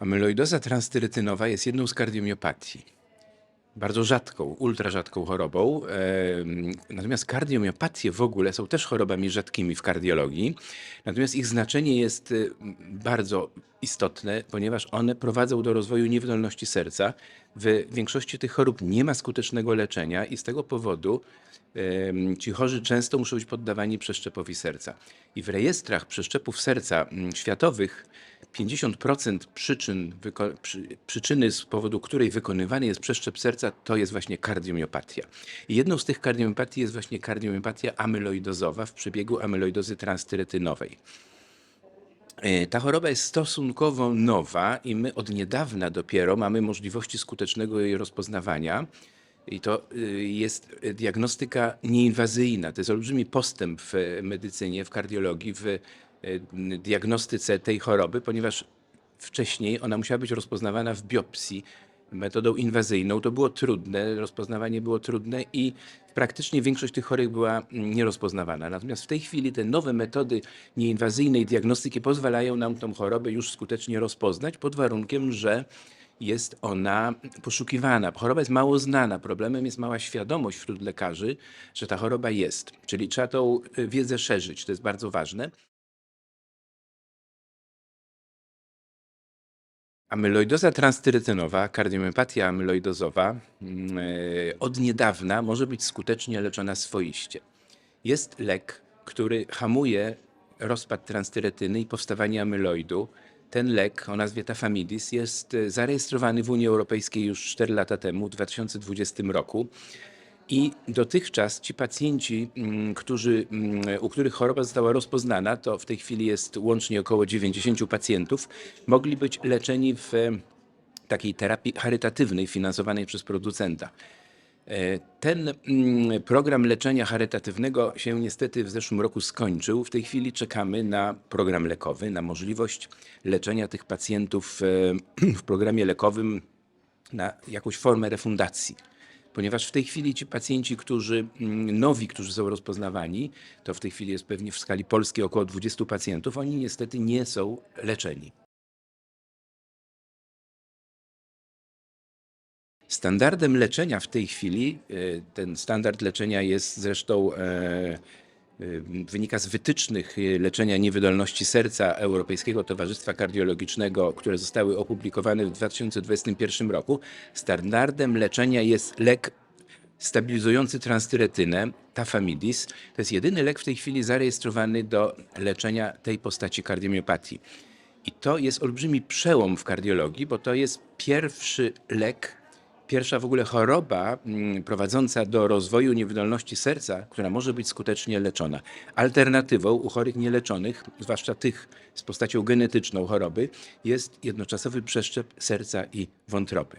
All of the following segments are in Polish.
Amyloidoza transtyretynowa jest jedną z kardiomiopatii. Bardzo rzadką, ultra rzadką chorobą. Natomiast kardiomiopatie w ogóle są też chorobami rzadkimi w kardiologii. Natomiast ich znaczenie jest y, bardzo istotne, ponieważ one prowadzą do rozwoju niewydolności serca. W większości tych chorób nie ma skutecznego leczenia i z tego powodu ci chorzy często muszą być poddawani przeszczepowi serca. I w rejestrach przeszczepów serca mm, światowych 50% przyczyn, przy, przyczyny, z powodu której wykonywany jest przeszczep serca, to jest właśnie kardiomiopatia. I jedną z tych kardiomiopatii jest właśnie kardiomiopatia amyloidozowa w przebiegu amyloidozy transtyretynowej. E, Ta choroba jest stosunkowo nowa i my od niedawna dopiero mamy możliwości skutecznego jej rozpoznawania. I to y, jest diagnostyka nieinwazyjna. To jest olbrzymi postęp w medycynie, w kardiologii, w diagnostyce tej choroby, ponieważ wcześniej ona musiała być rozpoznawana w biopsji metodą inwazyjną. To było trudne, rozpoznawanie było trudne i praktycznie większość tych chorych była mm, nierozpoznawana. Natomiast w tej chwili te nowe metody nieinwazyjnej diagnostyki pozwalają nam tą chorobę już skutecznie rozpoznać pod warunkiem, że jest ona poszukiwana. Choroba jest mało znana. Problemem jest mała świadomość wśród lekarzy, że ta choroba jest. Czyli trzeba tą y, wiedzę szerzyć. To jest bardzo ważne. Amyloidoza transtyretynowa, kardiomyopatia amyloidozowa mm, e, od niedawna może być skutecznie leczona swoiście. Jest lek, który hamuje rozpad transtyretyny i powstawanie amyloidu. Ten lek o nazwie Tafamidis jest e, zarejestrowany w Unii Europejskiej już 4 lata temu, w 2020 roku. I dotychczas ci pacjenci, mm, którzy, mm, u których choroba została rozpoznana, to w tej chwili jest łącznie około 90 pacjentów, mogli być leczeni w e, takiej terapii charytatywnej finansowanej przez producenta. E, Ten mm, program leczenia charytatywnego się niestety w zeszłym roku skończył. W tej chwili czekamy na program lekowy, na możliwość leczenia tych pacjentów e, w programie lekowym na jakąś formę refundacji. Ponieważ w tej chwili ci pacjenci, którzy mm, nowi, którzy są rozpoznawani, to w tej chwili jest pewnie w skali Polski około 20 pacjentów, oni niestety nie są leczeni. Standardem leczenia w tej chwili, e, ten standard leczenia jest zresztą e, wynika z wytycznych e, leczenia niewydolności serca Europejskiego Towarzystwa Kardiologicznego, które zostały opublikowane w 2021 roku. Standardem leczenia jest lek stabilizujący transtyretynę, tafamidis. To jest jedyny lek w tej chwili zarejestrowany do leczenia tej postaci kardiomiopatii. I to jest olbrzymi przełom w kardiologii, bo to jest pierwszy lek, pierwsza w ogóle choroba mm, prowadząca do rozwoju niewydolności serca, która może być skutecznie leczona. Alternatywą u chorych nieleczonych, zwłaszcza tych z postacią genetyczną choroby, jest jednoczasowy przeszczep serca i wątroby.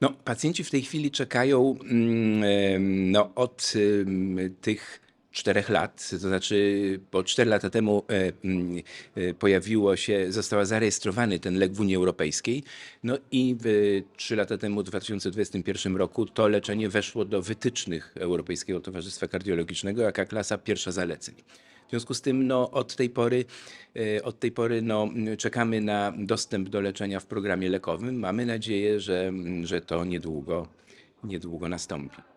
No, pacjenci w tej chwili czekają mm, em, no, od ym, tych czterech lat, to znaczy po cztery lata temu e, mm, e, pojawiło się, została zarejestrowany ten lek w Unii Europejskiej, no i trzy lata temu, w 2021 roku, to leczenie weszło do wytycznych Europejskiego Towarzystwa Kardiologicznego jako klasa pierwsza zaleceń. W związku z tym no, od tej pory, e, od tej pory no, czekamy na dostęp do leczenia w programie lekowym. Mamy nadzieję, że, że to niedługo, niedługo nastąpi.